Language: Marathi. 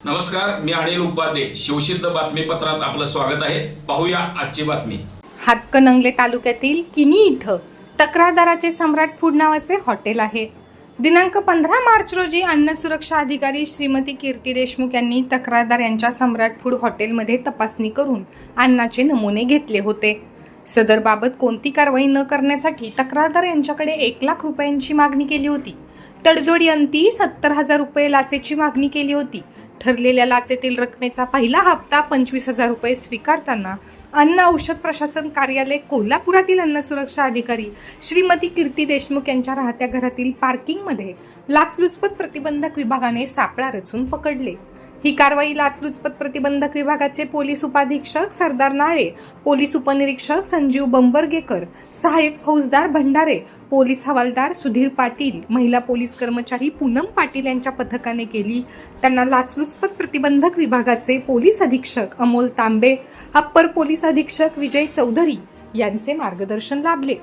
नमस्कार मी अनिल उपाध्ये. शिवसिद्ध बातमीपत्रात आपलं स्वागत आहे. पाहूया आजची बातमी. हातकणंगले तालुक्यातील किनी इथं तक्रारदाराचे सम्राट फूड नावाचे हॉटेल आहे. दिनांक पंधरा मार्च रोजी अन्न सुरक्षा अधिकारी श्रीमती कीर्ती देशमुख यांनी तक्रारदार यांच्या सम्राट फूड हॉटेलमध्ये तपासणी करून अन्नाचे नमुने घेतले होते. सदरबाबत कोणती कारवाई न करण्यासाठी तक्रारदार यांच्याकडे एक लाख रुपयांची मागणी केली होती. तडजोडी अंती सत्तर हजार रुपये लाचेची मागणी केली होती. ठरलेल्या लाचेतील रकमेचा पहिला हप्ता पंचवीस हजार रुपये स्वीकारताना अन्न औषध प्रशासन कार्यालय कोल्हापुरातील अन्न सुरक्षा अधिकारी श्रीमती कीर्ती देशमुख यांच्या राहत्या घरातील पार्किंगमध्ये लाचलुचपत प्रतिबंधक विभागाने सापळा रचून पकडले. ही कारवाई लाचलुचपत प्रतिबंधक विभागाचे पोलीस उपाधीक्षक सरदार नाळे पोलीस उपनिरीक्षक संजीव बंबरगेकर सहाय्यक फौजदार भंडारे पोलीस हवालदार सुधीर पाटील महिला पोलीस कर्मचारी पूनम पाटील यांच्या पथकाने केली. त्यांना लाचलुचपत प्रतिबंधक विभागाचे पोलीस अधीक्षक अमोल तांबे अप्पर पोलीस अधीक्षक विजय चौधरी यांचे मार्गदर्शन लाभले.